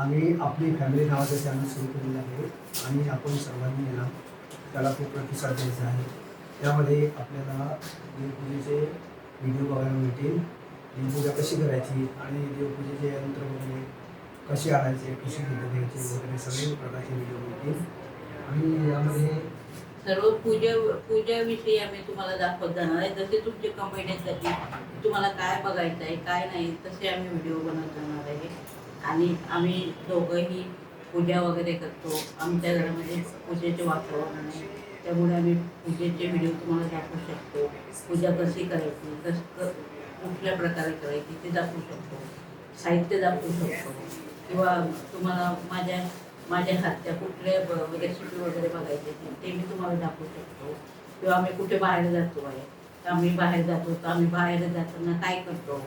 आम्ही आपली फॅमिली नावाचं चॅनल सुरू केलेलं आहे आणि आपण सर्वांनी आहे त्याला खूप प्रतिसाद द्यायचा आहे. त्यामध्ये आपल्याला देवपूजेचे व्हिडिओ बघायला मिळतील. देवपूजा कशी करायची आणि देवपूजेचे यंत्र वगैरे कसे आणायचे कशी पूजा वगैरे सगळे प्रकारचे व्हिडिओ मिळतील. आणि यामध्ये सर्व पूजा पूजाविषयी आम्ही तुम्हाला दाखवत जाणार आहे. जसे तुमचे कमेंट तुम्हाला काय बघायचं आहे काय नाही तसे आम्ही व्हिडिओ बनवत जाणार आहे. आणि आम्ही दोघंही पूजा वगैरे करतो. आमच्या घरामध्ये पूजेचे वातावरण आहे. त्यामुळे आम्ही पूजेचे व्हिडिओ तुम्हाला दाखवू शकतो. पूजा कशी करायची कस कुठल्या प्रकारे करायची ते दाखवू शकतो. साहित्य दाखवू शकतो. किंवा तुम्हाला माझ्या माझ्या हातच्या कुठल्या रेसिपी म्हणजे वगैरे बघायचे ते- ते मी तुम्हाला दाखवू शकतो. किंवा आम्ही कुठे बाहेर जातो आहे तर आम्ही बाहेर जातो. तर आम्ही बाहेर जाताना काय करतो?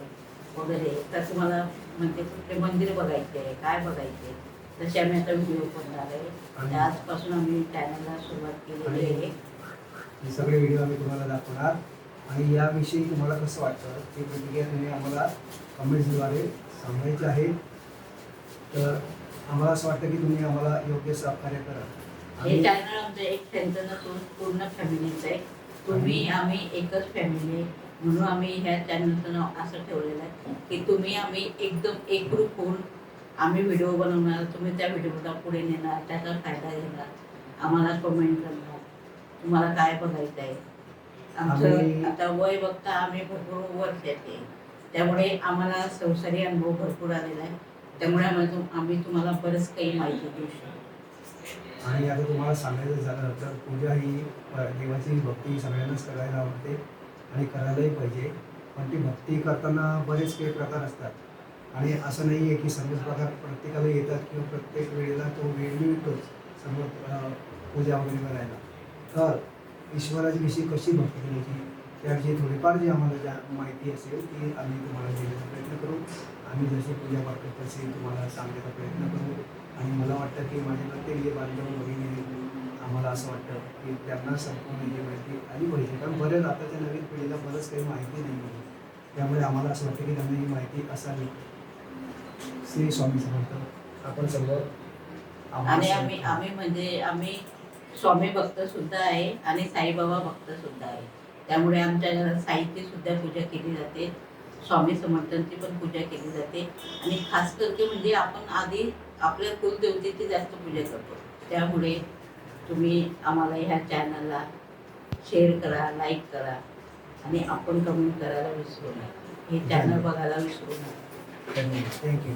वगैरे. तर तुम्हाला म्हणजे कुठले मंदिर बघायचे आहे काय बघायचे तसे आम्ही आता व्हिडिओ करणार आहे. आणि आजपासून आम्ही चॅनलला सुरुवात केलेली आहे. हे सगळे व्हिडिओ आम्ही तुम्हाला दाखवणार. आणि याविषयी तुम्हाला कसं वाटतं? ते प्रतिक्रिया तुम्ही आम्हाला कमेंट्सद्वारे सांगायचे आहे. तर आम्हाला असं वाटतं की तुम्ही आम्हाला योग्य सहकार्य करा. हे चॅनल आमचं एक त्यांचं नसून पूर्ण फॅमिलीचं आहे. तुम्ही आम्ही एकच फॅमिली म्हणून आम्ही ह्या चॅनलचं नाव असं ठेवलेलं आहे की तुम्ही आम्ही एकदम एकरूप होऊन आम्ही व्हिडिओ बनवणार तुम्ही त्या व्हिडिओला पुढे नेणार त्याचा फायदा घेणार आम्हाला कमेंट करणार तुम्हाला काय बघायचं आहे? आमचं आता वय बघता आम्ही भरपूर वर्षाचे. त्यामुळे आम्हाला संसारी अनुभव भरपूर आलेला आहे. त्यामुळे आम्हाला आम्ही तुम्हाला बरंच काही माहिती देऊ शकतो. आणि आता तुम्हाला सांगायचं झालं तर पूजा ही देवाची भक्ती सगळ्यांनाच करायला आवडते. आणि करायलाही पाहिजे. पण ती भक्ती करताना बरेच काही प्रकार असतात. आणि असं नाही आहे की सर्वच प्रकार प्रत्येकाला येतात किंवा प्रत्येक वेळेला तो वेळ मिळतोच सर्व पूजा वगैरे करायला. तर ईश्वराची विषयी कशी भक्ती करायची? त्याविषयी थोडीफार जी आम्हाला ज्या माहिती असेल ती आम्ही तुम्हाला देण्याचा प्रयत्न करू. आम्ही जशी पूजा करतो तशी तुम्हाला सांगण्याचा प्रयत्न करू. आणि मला वाटतं की माझे प्रत्येक जे बांधव भगिनी आम्हाला असं वाटतं की त्यांना संपूर्ण ही माहिती आली पाहिजे. कारण बरेच आताच्या नवीन पिढीला बरंच काही माहिती नाही आहे. त्यामुळे आम्हाला असं वाटतं की त्यांना ही माहिती असावी. श्री स्वामी समर्थ. आपण सर्व आणि आम्ही आम्ही म्हणजे आम्ही स्वामी भक्त सुद्धा आहे आणि साईबाबा भक्त सुद्धा आहे. त्यामुळे आमच्या घरात साईची सुद्धा पूजा केली जाते. स्वामी समर्थांची पण पूजा केली जाते. आणि खास करके म्हणजे आपण आधी आपल्या कुलदेवतेची जास्त पूजा करतो. त्यामुळे तुम्ही आम्हाला ह्या चॅनलला शेअर करा लाईक करा आणि आपण कमेंट करायला विसरू नका. हे चॅनल बघायला विसरू नका. धन्यवाद. थँक्यू